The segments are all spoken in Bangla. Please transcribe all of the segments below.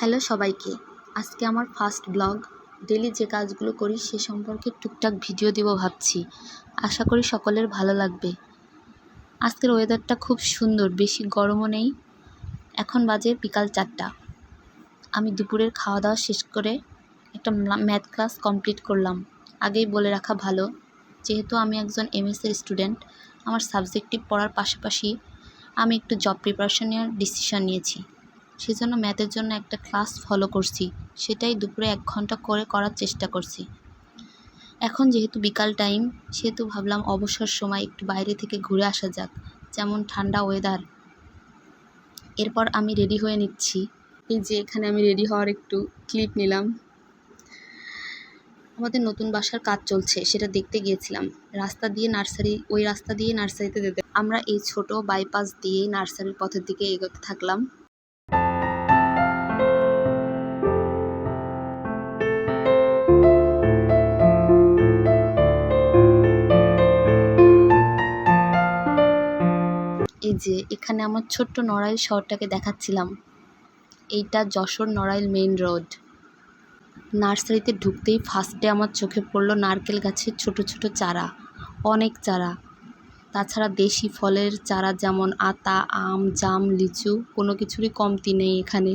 হ্যালো সবাইকে। আজকে আমার ফার্স্ট ব্লগ। ডেলি যে কাজগুলো করি সে সম্পর্কে টুকটাক ভিডিও দিব ভাবছি। আশা করি সকলের ভালো লাগবে। আজকের ওয়েদারটা খুব সুন্দর, বেশি গরমও নেই। এখন বাজে বিকাল চারটা। আমি দুপুরের খাওয়া দাওয়া শেষ করে একটা ম্যাথ ক্লাস কমপ্লিট করলাম। আগেই বলে রাখা ভালো, যেহেতু আমি একজন এমএসের স্টুডেন্ট আমার সাবজেক্টিভ পড়ার পাশাপাশি আমি একটু জব প্রিপারেশন নেওয়ার ডিসিশন নিয়েছি। সেজন্য ম্যাথের জন্য একটা ক্লাস ফলো করছি। সেটাই দুপুরে এক ঘণ্টা করে করার চেষ্টা করছি। এখন যেহেতু বিকাল টাইম সেহেতু ভাবলাম অবসর সময় একটু বাইরে থেকে ঘুরে আসা যাক, যেমন ঠান্ডা ওয়েদার এরপর আমি রেডি হয়ে নিচ্ছি। এই যে এখানে আমি রেডি হওয়ার একটু ক্লিপ নিলাম। আমাদের নতুন বাসার কাজ চলছে, সেটা দেখতে গিয়েছিলাম। রাস্তা দিয়ে নার্সারি, ওই রাস্তা দিয়ে নার্সারিতে যেতে আমরা এই ছোট বাইপাস দিয়ে নার্সারির পথের দিকে এগোতে থাকলাম। এখানে আমার ছোট্ট নড়াইল শহরটাকে দেখাচ্ছিলাম। এইটা যশোর নড়াইল মেইন রোড। নার্সারিতে ঢুকতেই ফার্স্টে আমার চোখে পড়ল নারকেল গাছের ছোট ছোট চারা, অনেক চারা। তাছাড়া দেশি ফলের চারা যেমন আতা, আম, জাম, লিচু, কোনো কিছুরই কমতি নেই এখানে।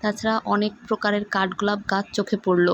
তাছাড়া অনেক প্রকারের কাঠগোলাপ গাছ চোখে পড়ল।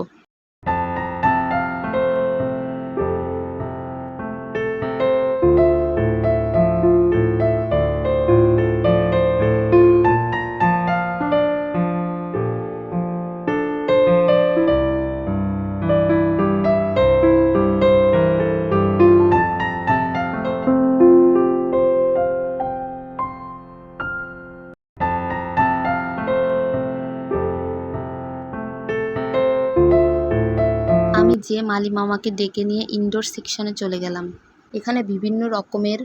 আমি যে মালি মামাকে ডেকে নিয়ে ইনডোর সেকশনে চলে গেলাম। এখানে বিভিন্ন রকমের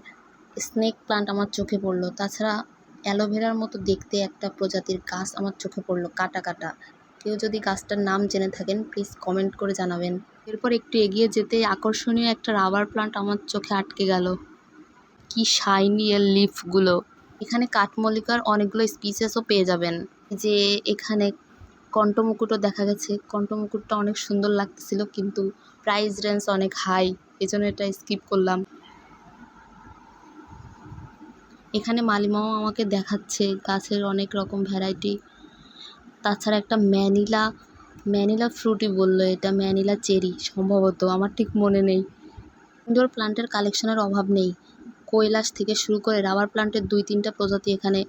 স্নেক প্লান্ট আমার চোখে পড়ল। তাছাড়া অ্যালোভেরার মতো দেখতে একটা প্রজাতির গাছ আমার চোখে পড়ল, কাটা কাটা। কেউ যদি গাছটার নাম জেনে থাকেন প্লিজ কমেন্ট করে জানাবেন। এরপর একটু এগিয়ে যেতে আকর্ষণীয় একটা রাবার প্লান্ট আমার চোখে আটকে গেল। কি শাইনি এর লিফগুলো এখানে কাঠমল্লিকার অনেকগুলো স্পিসেসও পেয়ে যাবেন। যে এখানে কণ্ঠমুকুটও দেখা গেছে। কণ্ঠমুকুটটা অনেক সুন্দর লাগতেছিল, কিন্তু প্রাইস রেঞ্জ অনেক হাই এই জন্য এটা স্কিপ করলাম। এখানে মালিমাও আমাকে দেখাচ্ছে, গাছের অনেক রকম ভ্যারাইটি তাছাড়া একটা ম্যানিলা ম্যানিলা ফ্রুটি বলল এটা, ম্যানিলা চেরি সম্ভবত, আমার ঠিক মনে নেই। ইনডোর প্লান্টের কালেকশনের অভাব নেই। কৈলাস থেকে শুরু করে রাবার প্লান্টের দুই তিনটা প্রজাতি এখানে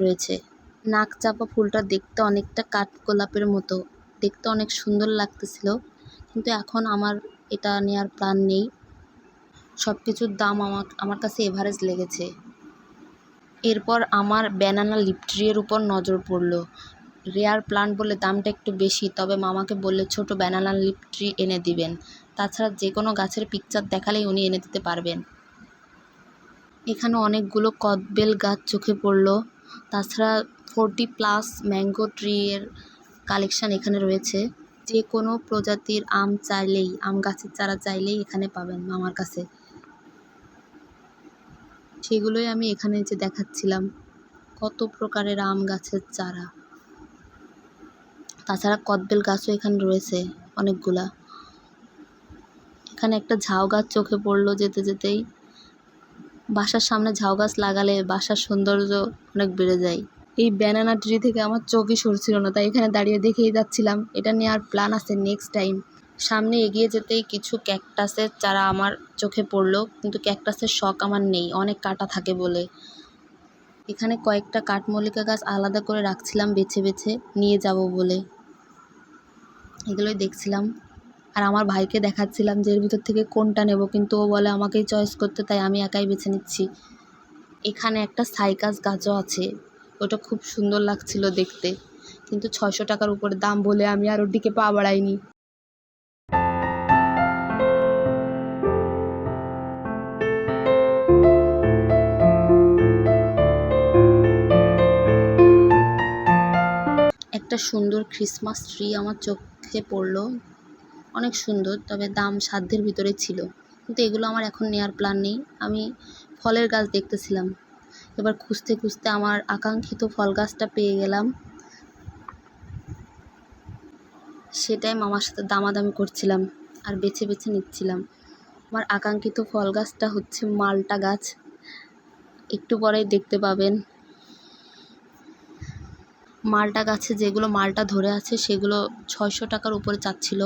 রয়েছে। নাক চাপা ফুলটা দেখতে অনেকটা কাঠগোলাপের মতো। দেখতে অনেক সুন্দর লাগতেছিল, কিন্তু এখন আমার এটা নেওয়ার প্ল্যান নেই। সব কিছুর দাম আমার আমার কাছে এভারেজ লেগেছে। এরপর আমার ব্যানানা লিপ ট্রিয়ের উপর নজর পড়ল। রেয়ার প্লান্ট বলে দামটা একটু বেশি, তবে মামাকে বললে ছোট ব্যানানা লিপট্রি এনে দিবেন। তাছাড়া যে কোনো গাছের পিকচার দেখালেই উনি এনে দিতে পারবেন। এখানে অনেকগুলো কদবেল গাছ চোখে পড়ল। তাছাড়া ফোরটি প্লাস ম্যাঙ্গো ট্রি এর কালেকশান এখানে রয়েছে। যে কোনো প্রজাতির আম চাইলেই, আম গাছের চারা চাইলেই এখানে পাবেন আমার কাছে। সেগুলোই আমি এখানে যে দেখাচ্ছিলাম, কত প্রকারের আম গাছের চারা। তাছাড়া কদবেল গাছও এখানে রয়েছে অনেকগুলা। এখানে একটা ঝাউ গাছ চোখে পড়ল যেতে যেতেই। বাসার সামনে ঝাউ গাছ লাগালে বাসার সৌন্দর্য অনেক বেড়ে যায়। এই ব্যানানা ট্রি থেকে আমার চোখই সরছিল না, তাই এখানে দাঁড়িয়ে দেখেই যাচ্ছিলাম। এটা নেওয়ার প্ল্যান আছে নেক্সট টাইম সামনে এগিয়ে যেতেই কিছু ক্যাকটাসের চারা আমার চোখে পড়ল, কিন্তু ক্যাকটাসের শখ আমার নেই, অনেক কাটা থাকে বলে। এখানে কয়েকটা কাঠমল্লিকা গাছ আলাদা করে রাখছিলাম, বেছে বেছে নিয়ে যাব বলে। এগুলোই দেখছিলাম। আর আমার ভাইকে দেখাচ্ছিলাম যে এর ভিতর থেকে কোনটা নেব, কিন্তু ও বলে আমাকেই চয়েস করতে, তাই আমি একাই বেছে নিচ্ছি। এখানে একটা সাইকাস গাছও আছে, ওটা খুব সুন্দর লাগছিল দেখতে। কিন্তু ছয়শো টাকার উপরে দাম বলে আমি আর ওর দিকে পা বাড়াইনি। একটা সুন্দর ক্রিসমাস ট্রি আমার চোখে পড়ল। অনেক সুন্দর, তবে দাম সাধ্যের ভিতরে ছিল। কিন্তু এগুলো আমার এখন নেওয়ার প্ল্যান নেই। আমি ফলের গাছ দেখতেছিলাম। এবার খুঁজতে খুঁজতে আমার আকাঙ্ক্ষিত ফল গাছটা পেয়ে গেলাম। সেটাই মামার সাথে দামাদামি করছিলাম আর বেছে বেছে নিচ্ছিলাম। আমার আকাঙ্ক্ষিত ফল গাছটা হচ্ছে মালটা গাছ। একটু পরেই দেখতে পাবেন। মালটা গাছে যেগুলো মালটা ধরে আছে, সেগুলো ছয়শো টাকার উপরে চাচ্ছিল।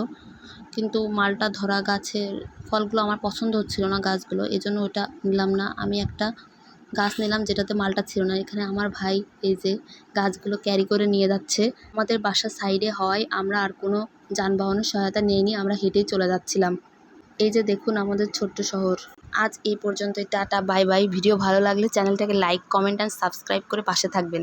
কিন্তু মালটা ধরা গাছের ফলগুলো আমার পছন্দ হচ্ছিল না গাছগুলো, এজন্য ওটা নিলাম না। আমি একটা গাছ নিলাম যেটাতে মালটা ছিল না। এখানে আমার ভাই এই যে গাছগুলো ক্যারি করে নিয়ে যাচ্ছে। আমাদের বাসার সাইডে হওয়ায় আমরা আর কোনো যানবাহনের সহায়তা নিইনি, আমরা হেঁটেই চলে যাচ্ছিলাম। এই যে দেখুন আমাদের ছোট্ট শহর। আজ এই পর্যন্তই, টাটা বাই বাই ভিডিও ভালো লাগলে চ্যানেলটাকে লাইক কমেন্ট অ্যান্ড সাবস্ক্রাইব করে পাশে থাকবেন।